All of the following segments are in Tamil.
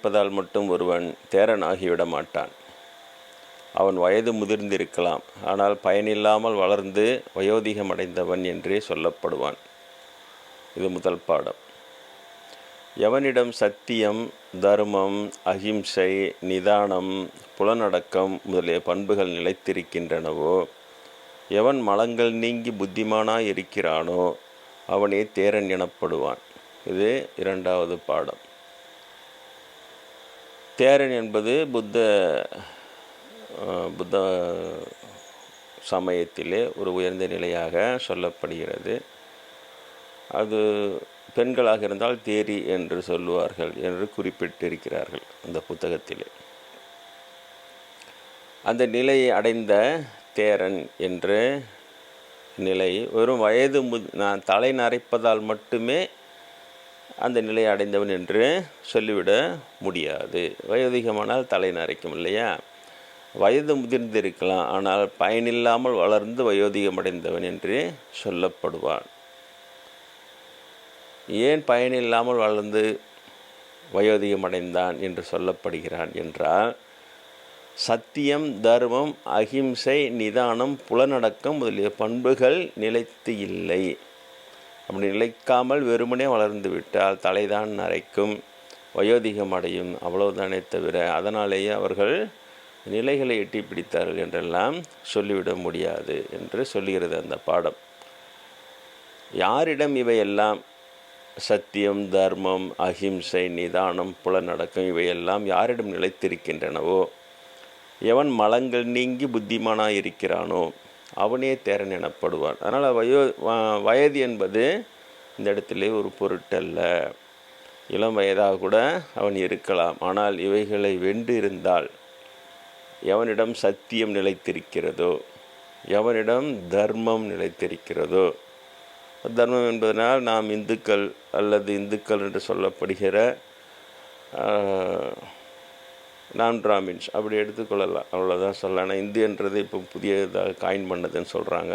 தலை மட்டும் ஒருவன் தேரன் ஆகிவிட மாட்டான் அவன் வயது முதிர்ந்திருக்கலாம் ஆனால் பயனில்லாமல் வளர்ந்து வயோதிகமடைந்தவன் என்றே சொல்லப்படுவான். இது முதல் பாடம். எவனிடம் சத்தியம் தர்மம் அகிம்சை நிதானம் புலனடக்கம் முதலிய பண்புகள் நிலைத்திருக்கின்றனவோ எவன் மலங்கள் நீங்கி புத்திமானாய் இருக்கிறானோ அவனே தேரன் எனப்படுவான். இது இரண்டாவது பாடம். தேரன் என்பது புத்த புத்த சமயத்திலே ஒரு உயர்ந்த நிலையாக சொல்லப்படுகிறது. அது பெண்களாக இருந்தால் தேரி என்று சொல்லுவார்கள் என்று குறிப்பிட்டிருக்கிறார்கள் அந்த புத்தகத்திலே. அந்த நிலையை அடைந்த தேரன் என்ற நிலை வெறும் வயது மு நான் தலை நரைப்பதால் மட்டுமே அந்த நிலையை அடைந்தவன் என்று சொல்லிவிட முடியாது. வயோதிகமானால் தலை நரைக்கும் இல்லையா? வயது முதிர்ந்திருக்கலாம் ஆனால் பயனில்லாமல் வளர்ந்து வயோதிகமடைந்தவன் என்று சொல்லப்படுவான். ஏன் பயனில்லாமல் வளர்ந்து வயோதிகமடைந்தான் என்று சொல்லப்படுகிறான் என்றால் சத்தியம் தர்மம் அகிம்சை நிதானம் புலனடக்கம் முதலிய பண்புகள் நிலைத்து இல்லை. அப்படி நிலைக்காமல் வெறுமனே வளர்ந்து விட்டால் தலைதான் நரைக்கும் வயோதிகம் அடையும் அவ்வளவுதானே தவிர அதனாலேயே அவர்கள் நிலைகளை எட்டி பிடித்தார்கள் என்றெல்லாம் சொல்லிவிட முடியாது என்று சொல்லுகிறது அந்த பாடம். யாரிடம் இவையெல்லாம் சத்தியம் தர்மம் அகிம்சை நிதானம் புலநடக்கம் இவையெல்லாம் யாரிடம் நிலைத்திருக்கின்றனவோ? எவன் மலங்கள் நீங்கி புத்திமானாக இருக்கிறானோ அவனே தேரன் எனப்படுவான். அதனால் வயோ வயது என்பது இந்த இடத்திலே ஒரு பொருட்டல்ல. இளம் வயதாக கூட அவன் இருக்கலாம். ஆனால் இவைகளை வென்று இருந்தால் எவனிடம் சத்தியம் நிலைத்திருக்கிறதோ எவனிடம் தர்மம் நிலைத்திருக்கிறதோ தர்மம் என்பதனால் நாம் இந்துக்கள் அல்லது இந்துக்கள் என்று சொல்லப்படுகிற நான் பிராமின்ஸ். அப்படி எடுத்துக்கொள்ளலாம். அவ்வளோதான் சொல்லலாம். ஆனால் இந்து என்றது இப்போ புதியதாக காயின் பண்ணதுன்னு சொல்கிறாங்க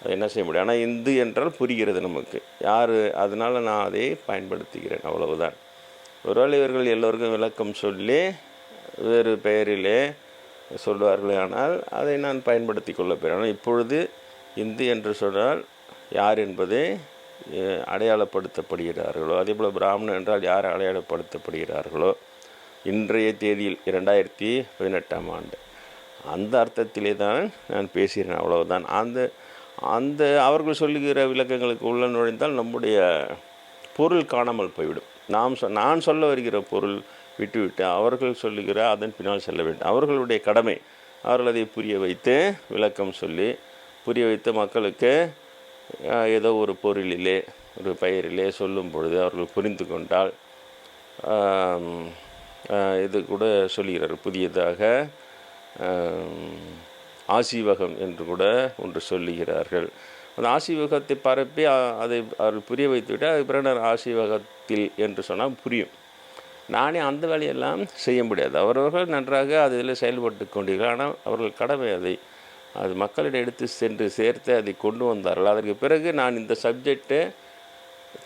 அது என்ன செய்ய முடியும்? ஆனால் இந்து என்றால் புரிகிறது நமக்கு. யார் அதனால் நான் அதை பயன்படுத்துகிறேன். அவ்வளவுதான். ஒருவேளை இவர்கள் எல்லோருக்கும் விளக்கம் சொல்லி வேறு பெயரிலே சொல்வார்களே ஆனால் அதை நான் பயன்படுத்தி கொள்ள போகிறேன். ஆனால் இப்பொழுது இந்து என்று சொன்னால் யார் என்பதை அடையாளப்படுத்தப்படுகிறார்களோ அதே போல் பிராமணன் என்றால் யார் அடையாளப்படுத்தப்படுகிறார்களோ இன்றைய தேதியில் இரண்டாயிரத்தி பதினெட்டாம் ஆண்டு. அந்த அர்த்தத்திலே தான் நான் பேசுகிறேன் அவ்வளவுதான். அந்த அந்த அவர்கள் சொல்லுகிற விளக்கங்களுக்கு உள்ள நுழைந்தால் நம்முடைய பொருள் காணாமல் போய்விடும். நாம் சொ நான் சொல்ல வருகிற பொருள் விட்டுவிட்டு அவர்கள் சொல்லுகிற அதன் பின்னால் செல்ல வேண்டும். அவர்களுடைய கடமை அவர்கள் அதை புரிய வைத்து விளக்கம் சொல்லி புரிய வைத்து மக்களுக்கு ஏதோ ஒரு பொருளிலே ஒரு பெயரிலே சொல்லும் பொழுது அவர்கள் புரிந்து கொண்டால் இது கூட சொல்லுகிறார் புதியதாக ஆசீவகம் என்று கூட ஒன்று சொல்லுகிறார்கள். அந்த ஆசீவகத்தை பரப்பி அதை அவர்கள் புரிய வைத்துவிட்டு அது பிறகு ஆசீவகத்தில் என்று சொன்னால் புரியும். நானே அந்த வேலையெல்லாம் செய்ய முடியாது. அவரவர்கள் நன்றாக அதில் செயல்பட்டு கொண்டீர்கள். ஆனால் அவர்கள் கடமை அதை அது மக்களிடம் எடுத்து சென்று சேர்த்து அதை கொண்டு வந்தார்கள். அதற்கு பிறகு நான் இந்த சப்ஜெக்டை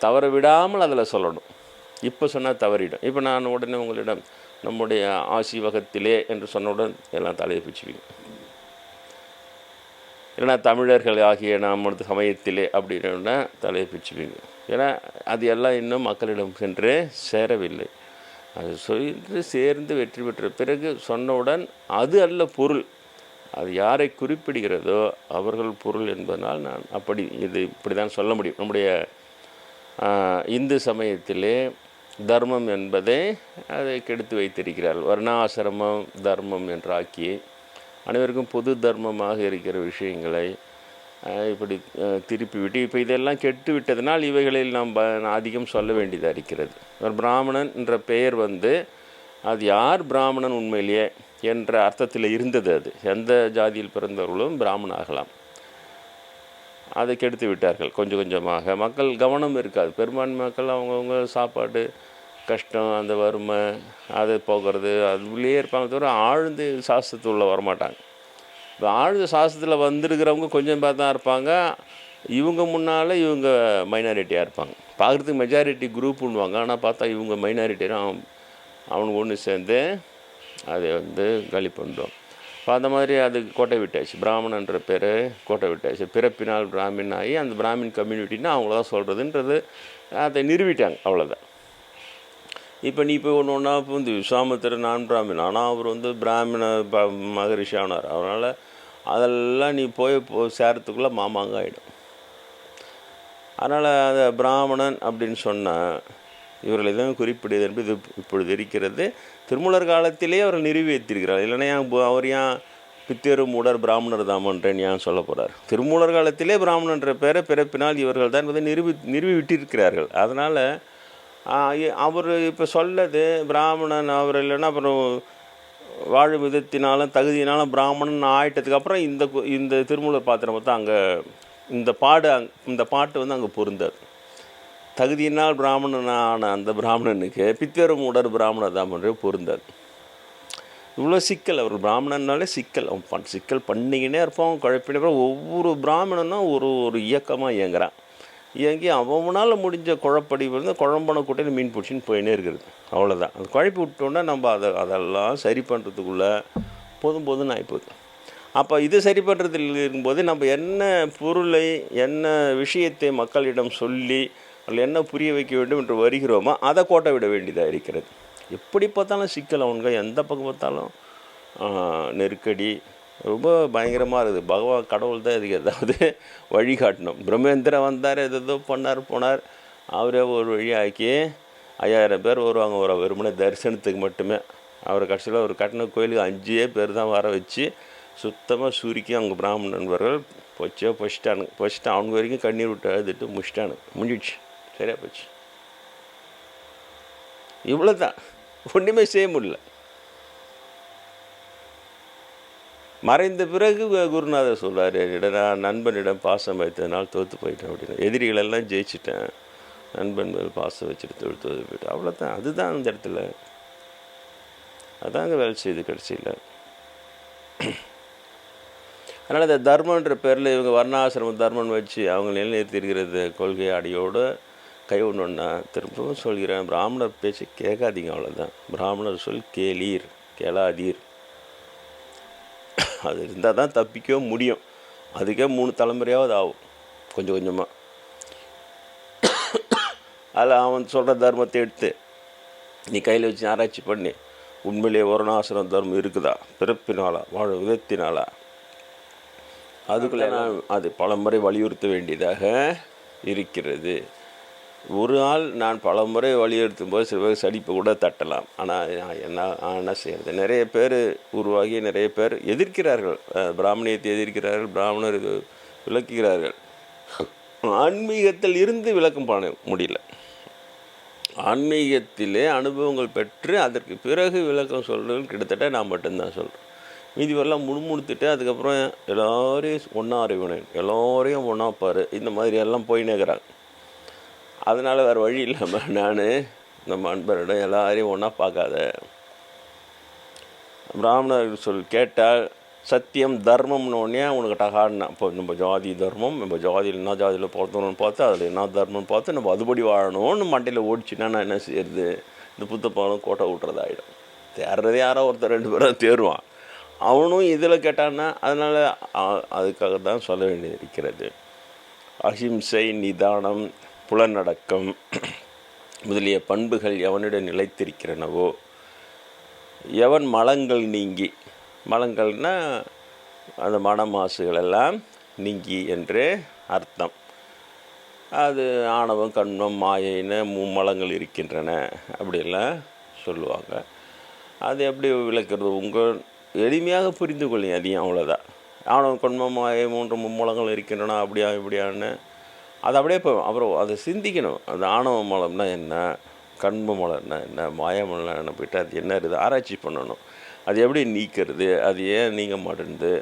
தவற விடாமல் அதில் சொல்லணும். இப்போ சொன்னால் தவறிடும். இப்போ நான் உடனே உங்களிடம் நம்முடைய ஆசிவகத்திலே என்று சொன்னவுடன் எல்லாம் தலையை பிச்சுவீங்க ஏன்னா தமிழர்கள் ஆகிய நம்மளது சமயத்திலே அப்படின்னா தலையை பிச்சுவீங்க ஏன்னா அது எல்லாம் இன்னும் மக்களிடம் சென்று சேரவில்லை. அது சொல்லி சேர்ந்து வெற்றி பெற்ற பிறகு சொன்னவுடன் அது அல்ல பொருள். அது யாரை குறிப்பிடுகிறதோ அவர்கள் பொருள் என்பதனால் நான் அப்படி இது இப்படி தான் சொல்ல முடியும். நம்முடைய இந்து சமயத்திலே தர்மம் என்பதை அதை கெடுத்து வைத்திருக்கிறார். வர்ணாசிரமம் தர்மம் என்றாக்கி அனைவருக்கும் பொது தர்மமாக இருக்கிற விஷயங்களை இப்படி திருப்பிவிட்டு திருப்பி விட்டு இப்போ இதெல்லாம் கெட்டு விட்டதனால் இவைகளில் நாம் ப- அதிகம் சொல்ல வேண்டியதாக இருக்கிறது. ஒரு பிராமணன் என்ற பெயர் வந்து அது யார் பிராமணன் உண்மையிலேயே என்ற அர்த்தத்தில் இருந்தது அது. எந்த ஜாதியில் பிறந்தவர்களும் பிராமணன் ஆகலாம் அதை கெடுத்து விட்டார்கள் கொஞ்சம் கொஞ்சமாக. மக்கள் கவனம் இருக்காது. பெரும்பான்மை மக்கள் அவங்கவுங்க சாப்பாடு கஷ்டம் அந்த வறுமை அது போகிறது அதுலேயே இருப்பாங்க தவிர ஆழ்ந்து சாஸ்திரத்துள்ளே வரமாட்டாங்க. இப்போ ஆழ்ந்த சாஸ்திரத்தில் வந்திருக்கிறவங்க கொஞ்சம் தான் இருப்பாங்க. இவங்க முன்னால் இவங்க மைனாரிட்டியாக இருப்பாங்க. பார்க்குறதுக்கு மெஜாரிட்டி குரூப்புன்னுவாங்க ஆனால் பார்த்தா இவங்க மைனாரிட்டியாக அவனுக்கு ஒன்று சேர்ந்து அதை வந்து காலி பண்ணுறோம் இப்போ அந்த மாதிரி அது கோட்டை விட்டாச்சு. பிராமணன்ற பேர் கோட்டை விட்டாச்சு. பிறப்பினால் பிராமின் ஆகி அந்த பிராமின் கம்யூனிட்டின்னா அவங்கள தான் சொல்கிறதுன்றது அதை நிறுவிட்டாங்க அவ்வளோதான் இப்போ நீ இப்போ ஒன்று ஒன்றா இப்போ வந்து விஸ்வாமித்திர நான் பிராமின். ஆனால் அவர் வந்து பிராமண ப மகரிஷி ஆனார். அதனால் அதெல்லாம் நீ போய் போ சேரத்துக்குள்ளே மாமாங்க ஆகிடும் அதனால் அந்த பிராமணன் அப்படின்னு சொன்னால் இவர்களை தான் குறிப்பிடுது என்பது இப்பொழுது இருக்கிறது. திருமூலர் காலத்திலே அவர் நிறுவி வைத்திருக்கிறார் இல்லைன்னா அவர் ஏன் பித்தேரு மூடர் பிராமணர் தாமன்றேன் ஏன் சொல்ல போகிறார் திருமூலர் காலத்திலே பிராமணன்ற பேரை பிறப்பினால் இவர்கள் தான் என்பதை நிறுவி நிறுவி விட்டிருக்கிறார்கள் அதனால் அவர் இப்போ சொல்லது பிராமணன் அவர் இல்லைன்னா அப்புறம் வாழும் விதத்தினாலும் தகுதியினாலும் பிராமணன் ஆயிட்டதுக்கு அப்புறம் இந்த இந்த திருமூலர் பாத்திரம் பார்த்தா அங்கே இந்த பாடு அங் இந்த பாட்டு வந்து அங்கே பொருந்தாது. தகுதியினால் பிராமணனான அந்த பிராமணனுக்கு பித்தேரு மூடர் பிராமணர் தாமன்றே பொருந்தாது. இவ்வளோ சிக்கல் அவர் பிராமணன்னாலே சிக்கல். அவன் பண் சிக்கல் பண்ணிக்கினே இருப்பான் குழப்பினே ஒவ்வொரு பிராமணனும் ஒரு ஒரு இயக்கமாக இயங்குறான். இயங்கி அவனால் முடிஞ்ச குழப்படி வந்து குழம்பன கூட்டையில் மீன் பிடிச்சின்னு போயினே இருக்கிறது. அவ்வளோதான் அது குழப்பி விட்டோன்னா நம்ம அதை அதெல்லாம் சரி பண்ணுறதுக்குள்ளே போதும் போதும்னு ஆகிப்போகுது அப்போ இது சரி பண்ணுறதுல இருக்கும்போது நம்ம என்ன பொருளை என்ன விஷயத்தை மக்களிடம் சொல்லி அதில் என்ன புரிய வைக்க வேண்டும் என்று வருகிறோமோ அதை கோட்டை விட வேண்டியதாக இருக்கிறது. எப்படி பார்த்தாலும் சிக்கல் அவனுங்க எந்த பக்கம் பார்த்தாலும் நெருக்கடி ரொம்ப பயங்கரமாக இருக்குது. பகவான் கடவுள் தான் இதுக்கு ஏதாவது வழிகாட்டணும் பிரம்மேந்திரன் வந்தார் எதோ பண்ணார் போனார். அவரே ஒரு வழியாக்கி ஐயாயிரம் பேர் வருவாங்க. ஒரு வெறுமனை தரிசனத்துக்கு மட்டுமே. அவர் கடைசியில் ஒரு கட்டின கோயிலுக்கு அஞ்சே பேர் தான் வர வச்சு சுத்தமாக சுருக்கி அவங்க பிராமண நண்பர்கள் பொச்சே பொச்சிட்டானுங்க. பொச்சிட்டு அவங்க வரைக்கும் கண்ணீர் விட்டு எழுதிட்டு முடிச்சிட்டானுங்க. முடிஞ்சிடுச்சு. சரியா போச்சு இவ்வளோ தான் ஒன்றுமே செய்ய முடியல. மறைந்த பிறகு குருநாதர் சொல்கிறார் என்னிடம் நான் நண்பனிடம் பாசம் வைத்ததுனால் தோற்று போயிட்டேன் அப்படின்னு. எதிரிகளெல்லாம் ஜெயிச்சிட்டேன். நண்பன் மேல் பாசம் வச்சுட்டு தோற்று தோற்று போயிட்டேன். அவ்வளோதான் அதுதான் அந்த இடத்துல. அதாங்க வேலை செய்யுது கடைசியில். அதனால் இந்த தர்மன்ற பேரில் இவங்க வர்ணாசிரம தர்மம் வச்சு அவங்க நிலைநிறுத்தியிருக்கிறது கொள்கை அடியோடு கை ஒன்றுன்னா திரும்பவும் சொல்கிறேன் பிராமணர் பேச்சு கேட்காதீங்க அவ்வளோதான் பிராமணர் சொல் கேளீர் கேளாதீர். அது இருந்தால் தான் தப்பிக்கவும் முடியும். அதுக்கே மூணு தலைமுறையாவது ஆகும் கொஞ்சம் கொஞ்சமாக அதில் அவன் சொல்கிற தர்மத்தை எடுத்து நீ கையில் வச்சு ஆராய்ச்சி பண்ணி. உண்மையிலேயே வருணாசிரம் தர்மம் இருக்குதா? பிறப்பினாலா வாழ விதத்தினாலா அதுக்குள்ளே நான் அது பலமுறை வலியுறுத்த வேண்டியதாக இருக்கிறது. ஒரு ஆள் நான் பலமுறை வலியுறுத்தும் போது சில பேர் சடிப்பு கூட தட்டலாம். ஆனால் நான் என்ன என்ன செய்கிறது நிறைய பேர் உருவாகி நிறைய பேர் எதிர்க்கிறார்கள். பிராமணியத்தை எதிர்க்கிறார்கள் பிராமணர் இது விளக்குகிறார்கள். ஆன்மீகத்தில் இருந்து விளக்கம் பண்ண முடியல. ஆன்மீகத்திலே அனுபவங்கள் பெற்று அதற்கு பிறகு விளக்கம் சொல்கிறது கிட்டத்தட்ட நான் மட்டும்தான் சொல்கிறேன் மீதி வரலாம் முணுமுணுத்துட்டு அதுக்கப்புறம் எல்லோரையும் ஒன்றா அறிவினேன் எல்லோரையும் ஒன்றா பாரு இந்த மாதிரி எல்லாம் போயினேக்கிறாங்க அதனால் வேறு வழி இல்லாமல் நான் நம்ம அன்பரிடம் எல்லாரையும் ஒன்றா பார்க்காத. பிராமணர் சொல் கேட்டால் சத்தியம் தர்மம்னு உடனே உனக்கு டகான்னா. இப்போ நம்ம ஜாதி தர்மம் நம்ம ஜாதியில் என்ன ஜாதியில் பிறந்தோம்னு பார்த்து அதில் என்ன தர்மம்னு பார்த்து நம்ம அதுபடி வாழணும்னு மண்டையில் ஓடிச்சுன்னா நான் என்ன செய்யறது? இந்த புத்தப்பாலும் கோட்டை விட்டுறதாயிடும் தேர்றதே யாரோ ஒருத்தர் ரெண்டு பேரும் தேருவான். அவனும் இதில் கேட்டான்னா அதனால் அதுக்காக தான் சொல்ல வேண்டியது இருக்கிறது அஹிம்சை நிதானம் புலனடக்கம். முதலிய பண்புகள் எவனிடம் நிலைத்திருக்கிறனவோ எவன் மலங்கள் நீங்கி மலங்கள்னா அந்த மன எல்லாம் நீங்கி என்று அர்த்தம். அது ஆணவம் கண்மம் மாயைன்னு மும்மலங்கள் இருக்கின்றன அப்படிலாம் சொல்லுவாங்க. அது எப்படி விளக்குறது? உங்கள் எளிமையாக புரிந்து கொள்ளுங்க அதையும் அவ்வளோதான் ஆணவம் கண்மம் மாயை மூன்று மும்மலங்கள் இருக்கின்றன அப்படியா இப்படியான்னு அது அப்படியே இப்போ அப்புறம் அதை சிந்திக்கணும். அந்த ஆணவ மலம்னா என்ன? கண்ம மலம்னா என்ன? மாயமலம்னா என்ன? போயிட்டு அது என்ன இருக்குது? ஆராய்ச்சி பண்ணணும். அது எப்படி நீக்கிறது? அது ஏன் நீங்க மாட்டேன்து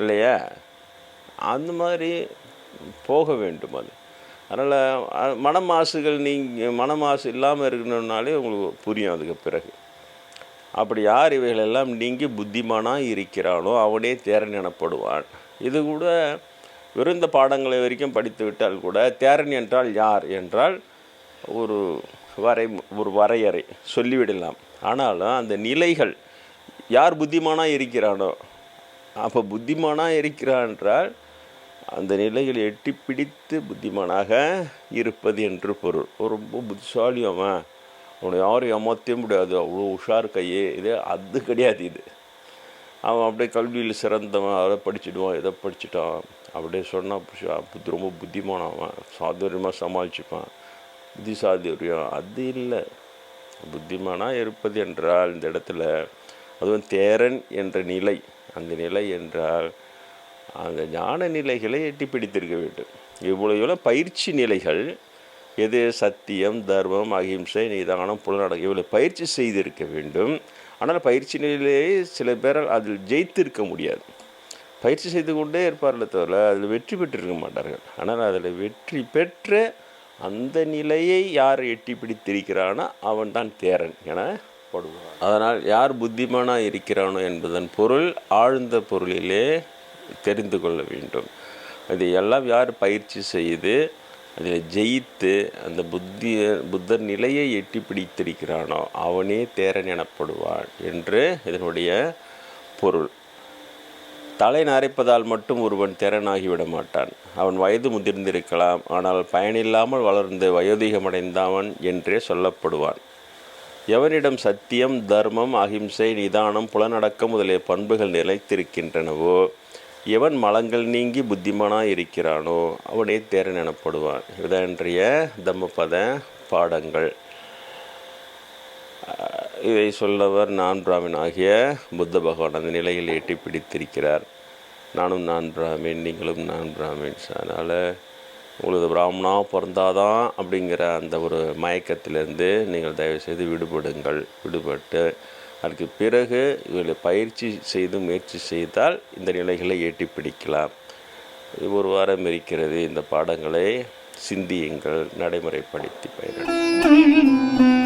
இல்லையா? அந்த மாதிரி போக வேண்டும் அது. அதனால் மனமாசுகள் நீங்கள் மனமாசு இல்லாமல் இருக்கணும்னாலே உங்களுக்கு புரியும் அதுக்கு பிறகு. அப்படி யார் இவைகளெல்லாம் நீங்கி புத்திமானாக இருக்கிறானோ அவனே தேரன் எனப்படுவான் இது கூட வெறும் இந்த பாடங்களை வரைக்கும் படித்து விட்டால் கூட தேரன் என்றால் யார் என்றால் ஒரு வரை ஒரு வரையறை சொல்லிவிடலாம். ஆனாலும் அந்த நிலைகள் யார் புத்திமானாக இருக்கிறானோ அப்போ புத்திமானாக இருக்கிறான் என்றால் அந்த நிலைகளை எட்டி பிடித்து புத்திமானாக இருப்பது என்று பொருள். ரொம்ப புத்திசாலி அவன். அவனை யாரும் ஏமாற்றவே முடியாது. அவ்வளோ உஷார் கையே. இது அது கிடையாது இது. அவன் அப்படியே கல்வியில் சிறந்தவன் அதை படிச்சிடுவான் இதை படிச்சுட்டான். அப்படியே சொன்னால் புத்தி ரொம்ப புத்திமானவன் சாதுரியமாக சமாளிச்சுப்பான். புத்தி சாதுரியம் அது இல்லை. புத்திமானாக இருப்பது என்றால் இந்த இடத்துல அதுவும் தேரன் என்ற நிலை. அந்த நிலை என்றால் அந்த ஞான நிலைகளை எட்டி பிடித்திருக்க வேண்டும். இவ்வளோ இவ்வளோ பயிற்சி நிலைகள் எது சத்தியம் தர்மம் அகிம்சை நிதானம் புலநடக்கம் இவ்வளோ பயிற்சி செய்திருக்க வேண்டும். ஆனால் பயிற்சி நிலையிலேயே சில பேரால் அதில் ஜெயித்திருக்க முடியாது. பயிற்சி செய்து கொண்டே இருப்பார்கள் தவிர அதில் வெற்றி பெற்றிருக்க மாட்டார்கள். ஆனால் அதில் வெற்றி பெற்ற அந்த நிலையை யார் எட்டி பிடித்திருக்கிறானோ அவன் தான் தேரன் என படுவான். அதனால் யார் புத்திமானாக இருக்கிறானோ என்பதன் பொருள் ஆழ்ந்த பொருளிலே தெரிந்து கொள்ள வேண்டும். இதையெல்லாம் யார் பயிற்சி செய்து அதில் ஜெயித்து அந்த புத்திய புத்தர் நிலையை எட்டி பிடித்திருக்கிறானோ அவனே தேரன் எனப்படுவான் என்று இதனுடைய பொருள். தலை நரைப்பதால் மட்டும் ஒருவன் திறனாகிவிட மாட்டான். அவன் வயது முதிர்ந்திருக்கலாம் ஆனால் பயனில்லாமல் வளர்ந்து வயோதிகமடைந்தவன் என்றே சொல்லப்படுவான். எவனிடம் சத்தியம் தர்மம் அகிம்சை நிதானம் புலனடக்கம் முதலிய பண்புகள் நிலைத்திருக்கின்றனவோ எவன் மலங்கள் நீங்கி புத்திமானாக இருக்கிறானோ அவனே தேரன் எனப்படுவான். இதன்றைய தம்மபத பாடங்கள். இதை சொல்லவர் நான் பிராமின் ஆகிய புத்த பகவான் அந்த நிலையில் எட்டி பிடித்திருக்கிறார். நானும் நான் பிராமின் நீங்களும் நான் பிராமின்ஸ் அதனால் உங்களுக்கு பிராமணாக பிறந்தாதான் அப்படிங்கிற அந்த ஒரு மயக்கத்திலேருந்து நீங்கள் தயவுசெய்து விடுபடுங்கள். விடுபட்டு அதுக்கு பிறகு இவர்களை பயிற்சி செய்து முயற்சி செய்தால் இந்த நிலைகளை எட்டி பிடிக்கலாம். ஒரு வாரம் இருக்கிறது. இந்த பாடங்களை சிந்தியுங்கள். நடைமுறைப்படுத்தி பயிரிடுங்கள்